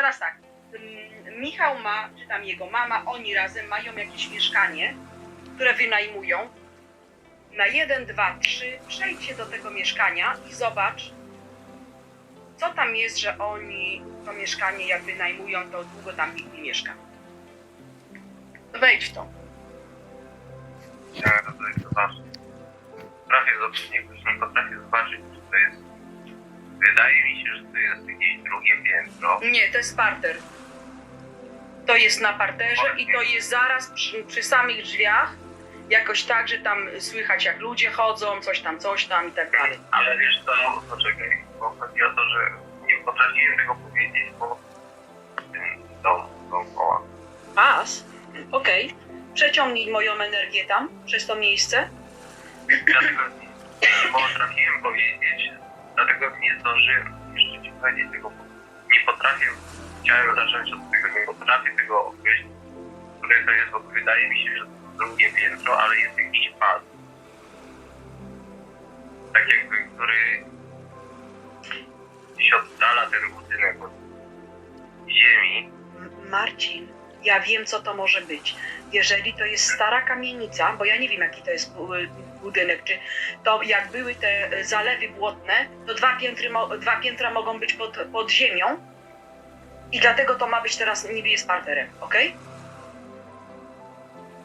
teraz tak. Michał ma, czy tam jego mama, oni razem mają jakieś mieszkanie, które wynajmują. Na jeden, dwa, trzy przejdź się do tego mieszkania i zobacz, co tam jest, że oni to mieszkanie jak wynajmują, to długo tam nikt nie mieszka. Wejdź w to. Chciałem to tutaj zobaczyć. Potrafię zobaczyć, nie, nie potrafię zobaczyć. Wydaje mi się, że to jest jakieś drugie piętro. Nie, to jest parter. To jest na parterze i to jest zaraz przy, przy samych drzwiach. Jakoś tak, że tam słychać jak ludzie chodzą, coś tam, coś tam i tak dalej. Ale wiesz co, poczekaj, bo chodzi o to, że nie potrafiłem tego powiedzieć, bo ten dom dookoła. Pas? Okej. Przeciągnij moją energię tam, przez to miejsce. Dlatego nie potrafiłem powiedzieć, dlatego nie zdążyłem jeszcze ci powiedzieć tego, nie potrafię, chciałem zacząć od tego, nie potrafię tego określić, które to jest, bo wydaje mi się, że to drugie piętro, ale jest jakiś pas. Tak jakby, który się oddala ten budynek od ziemi. Marcin, ja wiem, co to może być. Jeżeli to jest stara kamienica, bo ja nie wiem, jaki to jest bu- budynek, czy to jak były te e, zalewy błotne, to dwa, piętry, dwa piętra mogą być pod, pod ziemią i dlatego to ma być teraz niby jest parterem, ok?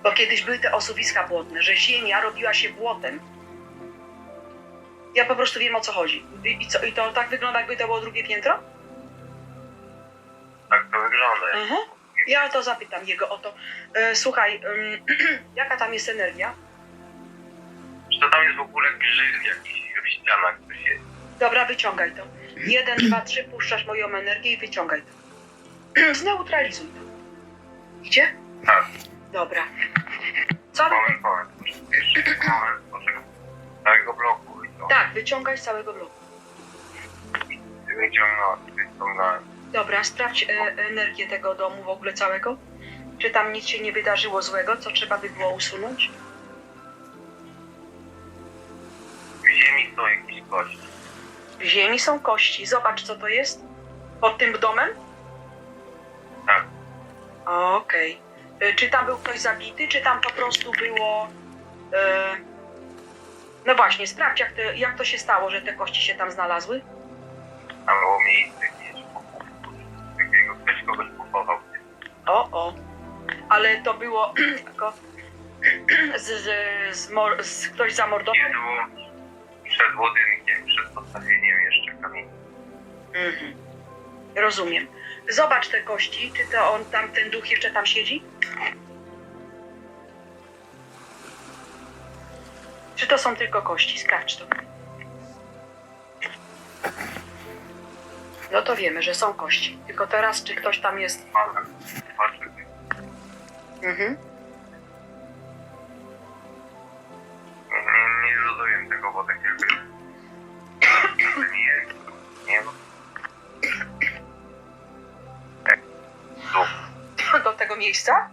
Bo kiedyś były te osuwiska błotne, że ziemia robiła się błotem. Ja po prostu wiem, o co chodzi. I, i, co, i to tak wygląda, jakby to było drugie piętro? Tak to wygląda. Mhm. Ja to zapytam jego o to. E, słuchaj, jaka tam jest energia? Czy to tam jest w ogóle grzyb jakiś w ścianach, który się Dobra, wyciągaj to. Jeden, dwa, trzy, puszczasz moją energię i wyciągaj to. Zneutralizuj to. Idzie? Tak. Dobra. Co? Moment, moment. Moment, poczekaj. Całego bloku i to. Tak, wyciągaj z całego bloku. Wyciągnąłem, wyciągnąłem. Dobra, sprawdź e, energię tego domu w ogóle całego. Czy tam nic się nie wydarzyło złego, co trzeba by było usunąć? W ziemi są jakieś kości. W ziemi są kości. Zobacz, co to jest. Pod tym domem? Tak. Okej. E, Czy tam był ktoś zabity, czy tam po prostu było. E... No właśnie, sprawdź, jak, te, jak to się stało, że te kości się tam znalazły. Tam było miejsce pochował. O, o. Ale to było jako. Z, z, z, mor- z, ktoś zamordował? Nie było przed budynkiem, przed postawieniem jeszcze kamieni. Mhm. Rozumiem. Zobacz te kości, czy to on tam, ten duch jeszcze tam siedzi? Czy to są tylko kości? Sprawdź to. No to wiemy, że są kości. Tylko teraz, czy ktoś tam jest. Ale patrzę, Mhm. nie, nie rozumiem tego, bo tak jakby... Nie, nie, bo... Tak. Tu. Do tego miejsca?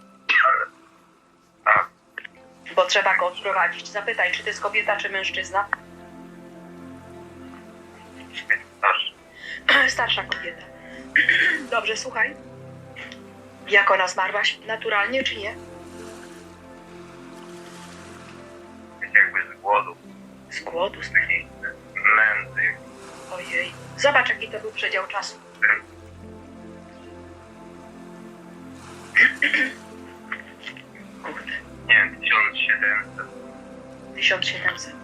Tak. Bo trzeba go odprowadzić. Zapytaj, czy to jest kobieta, czy mężczyzna? Starsza kobieta. Dobrze, słuchaj. Jak ona zmarłaś? Naturalnie czy nie? Jakby z głodu. Z głodu, z takiej nędzy. Ojej. Zobacz, jaki to był przedział czasu. Kurde. Nie wiem, 1700. 1700.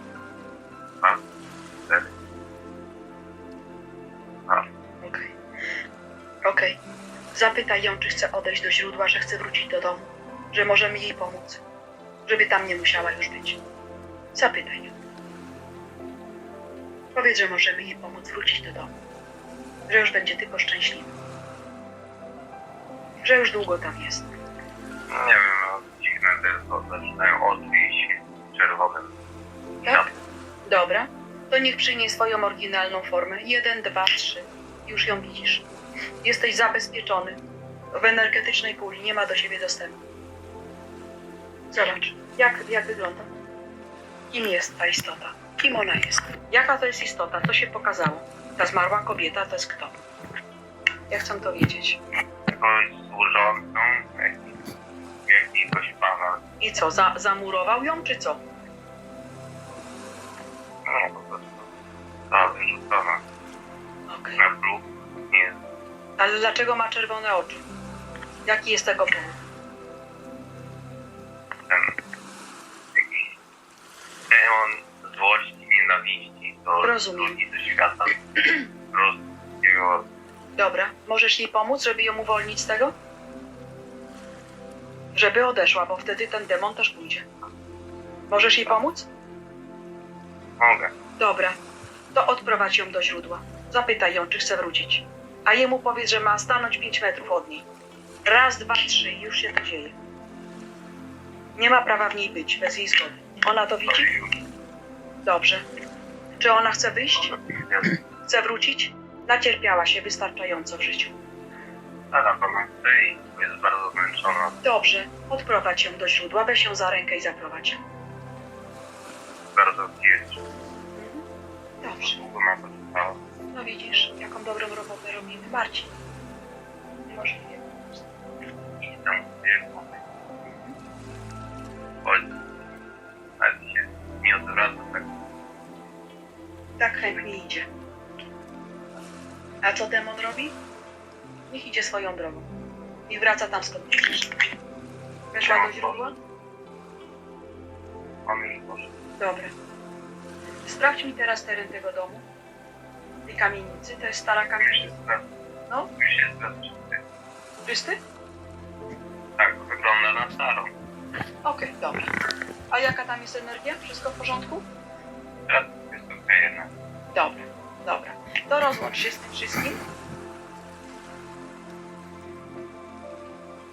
Zapytaj ją, czy chce odejść do źródła, że chce wrócić do domu. Że możemy jej pomóc. Żeby tam nie musiała już być. Zapytaj ją. Powiedz, że możemy jej pomóc wrócić do domu. Że już będzie tylko szczęśliwa. Że już długo tam jest. nie wiem, no, dziwne tylko zaczynają świecić czerwonym. Tak? Dobra. To niech przyjmie swoją oryginalną formę. Jeden, dwa, trzy. Już ją widzisz. Jesteś zabezpieczony. W energetycznej kuli nie ma do siebie dostępu. Zobacz, jak, jak wygląda. Kim jest ta istota? Kim ona jest? Jaka to jest istota? Co się pokazało? Ta zmarła kobieta to jest kto? Ja chcę to wiedzieć. Jakąś służącą, jakiś- jakiegoś pana. I co, za, zamurował ją, czy co? Ale dlaczego ma czerwone oczy? Jaki jest tego powód? demon złości, nienawiści do Rozumiem. ludzi, do świata. Dobra, możesz jej pomóc, żeby ją uwolnić z tego? Żeby odeszła, bo wtedy ten demon też pójdzie. Możesz jej pomóc? mogę. Dobra, to odprowadź ją do źródła. Zapytaj ją, czy chce wrócić. A jemu powiedz, że ma stanąć 5 metrów od niej. Raz, dwa, trzy i już się to dzieje. Nie ma prawa w niej być, bez jej zgody. Ona to widzi? Dobrze. Czy ona chce wyjść? Chce wrócić? Nacierpiała się wystarczająco w życiu. Ale pana chce i jest bardzo zmęczona. Dobrze, odprowadź ją do źródła, weź ją za rękę i zaprowadź. Bardzo wdzięczna. Dobrze. Długo na to czekała. No widzisz, jaką dobrą robotę robimy. Marcin. Możliwie. Odwraca tak. Tak chętnie idzie. A co demon robi? Niech idzie swoją drogą. I wraca tam skąd przyszedł. Weszła do źródła? On już. Dobra. Sprawdź mi teraz teren tego domu. Tej kamienicy. To jest stara kamienica. No. Już jest teraz czysty. Czysty? Tak, wygląda na starą. Okej, dobra. A jaka tam jest energia? Wszystko w porządku? Teraz jest okej jednak. Dobra, dobra. To rozłącz się z tym wszystkim